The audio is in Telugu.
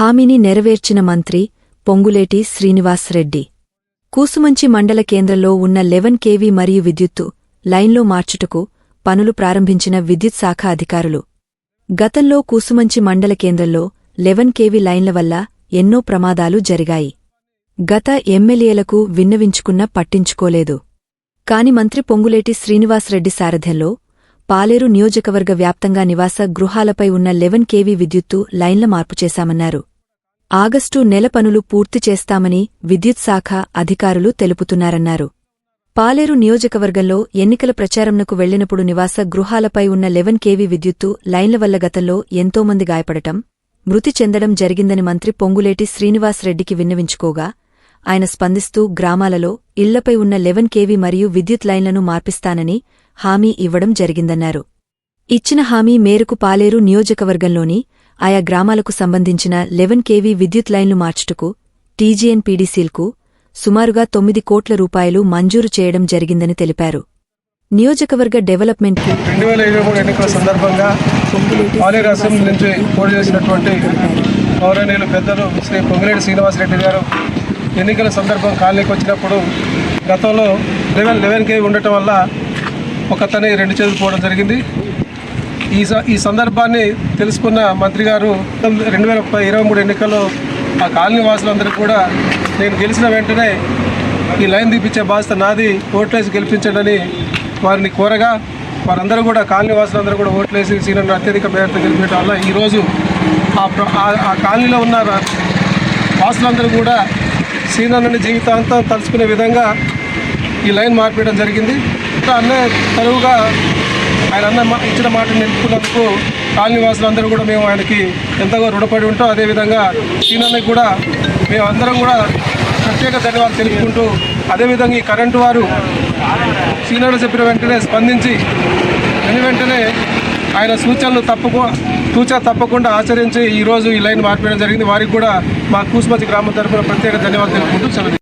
హామీని నెరవేర్చిన మంత్రి పొంగులేటి శ్రీనివాసరెడ్డి. కూసుమంచి మండల కేంద్రంలో ఉన్న లెవెన్ కేవీ మరియు విద్యుత్తు లైన్లో మార్చుటకు పనులు ప్రారంభించిన విద్యుత్ శాఖ అధికారులు. గతంలో కూసుమంచి మండల కేంద్రంలో లెవెన్ కేవీ లైన్ల వల్ల ఎన్నో ప్రమాదాలు జరిగాయి. గత ఎమ్మెల్యేలకు విన్నవించుకున్న పట్టించుకోలేదు. కాని మంత్రి పొంగులేటి శ్రీనివాసరెడ్డి సారథ్యంలో పాలేరు నియోజకవర్గ వ్యాప్తంగా నివాస గృహాలపై ఉన్న లెవెన్ కేవీ విద్యుత్తు లైన్ల మార్పు చేశామన్నారు. ఆగస్టు నెల పనులు పూర్తి చేస్తామని విద్యుత్ శాఖ అధికారులు తెలుపుతున్నారన్నారు. పాలేరు నియోజకవర్గంలో ఎన్నికల ప్రచారంనకు వెళ్ళినప్పుడు నివాస గృహాలపై ఉన్న లెవెన్ కేవీ విద్యుత్తు లైన్ల వల్ల గతంలో ఎంతోమంది గాయపడటం మృతి చెందడం జరిగిందని మంత్రి పొంగులేటి శ్రీనివాసరెడ్డికి విన్నవించుకోగా ఆయన స్పందిస్తూ గ్రామాలలో ఇళ్ళపై ఉన్న లెవెన్ కేవీ మరియు విద్యుత్ లైన్లను మార్పిస్తానని హామీ ఇవ్వడం జరిగిందన్నారు. ఇచ్చిన హామీ మేరకు పాలేరు నియోజకవర్గంలోని ఆయా గ్రామాలకు సంబంధించిన లెవెన్ కేవీ విద్యుత్ లైన్లు మార్చుటకు టీజీఎన్పీడీసీల్కు సుమారుగా తొమ్మిది కోట్ల రూపాయలు మంజూరు చేయడం జరిగిందని తెలిపారు. నియోజకవర్గ డెవలప్మెంట్ రెండు వేల ఇరవై మూడు ఎన్నికల సందర్భంగా పాలేరు అసెంబ్లీ నుంచి పోటీ చేసినటువంటి గౌరవనీయులు పెద్దలు శ్రీ పొంగిరెడ్డి శ్రీనివాసరెడ్డి గారు ఎన్నికల సందర్భం కాలనీకి వచ్చినప్పుడు గతంలో లెవెన్ లెవెన్ ఉండటం వల్ల ఒకతనే రెండు చేతులు పోవడం జరిగింది. ఈ స- ఈ సందర్భాన్ని తెలుసుకున్న మంత్రి గారు రెండు వేల ఇరవై మూడు ఎన్నికల్లో ఆ కాలనీ వాసులందరూ కూడా నేను గెలిచిన వెంటనే ఈ లైన్ తీపించే బాధ్యత నాది ఓట్లేసి గెలిపించండి వారిని కోరగా వారందరూ కూడా కాలనీ వాసులందరూ కూడా ఓట్లేసి సీనియర్ అత్యధిక మేరతో గెలిపించడం వల్ల ఈరోజు ఆ ప్ర- ఆ- కాలనీలో ఉన్న వాసులందరూ కూడా సీనియర్ని జీవితాంతం తలుచుకునే విధంగా ఈ లైన్ మార్పేయడం జరిగింది. అన్నే అన్న తరువుగా ఆయన అన్న ఇచ్చిన మాట నిలుపుకున్నందుకు కాలనీ వాసులందరూ కూడా మేము ఆయనకి ఎంతగా రుణపడి ఉంటాం. అదేవిధంగా సీనియర్కి కూడా మేము అందరం కూడా ప్రత్యేక ధన్యవాదాలు తెలుపుకుంటూ అదేవిధంగా ఈ కరెంటు వారు సీనియర్లు చెప్పిన వెంటనే స్పందించి వెను వెంటనే ఆయన సూచనలు తప్పకు సూచన తప్పకుండా ఆచరించి ఈరోజు ఈ లైన్ మార్పేయడం జరిగింది. వారికి కూడా మా కూసుమతి గ్రామం తరఫున ప్రత్యేక ధన్యవాదాలు తెలుపుకుంటూ సెలవు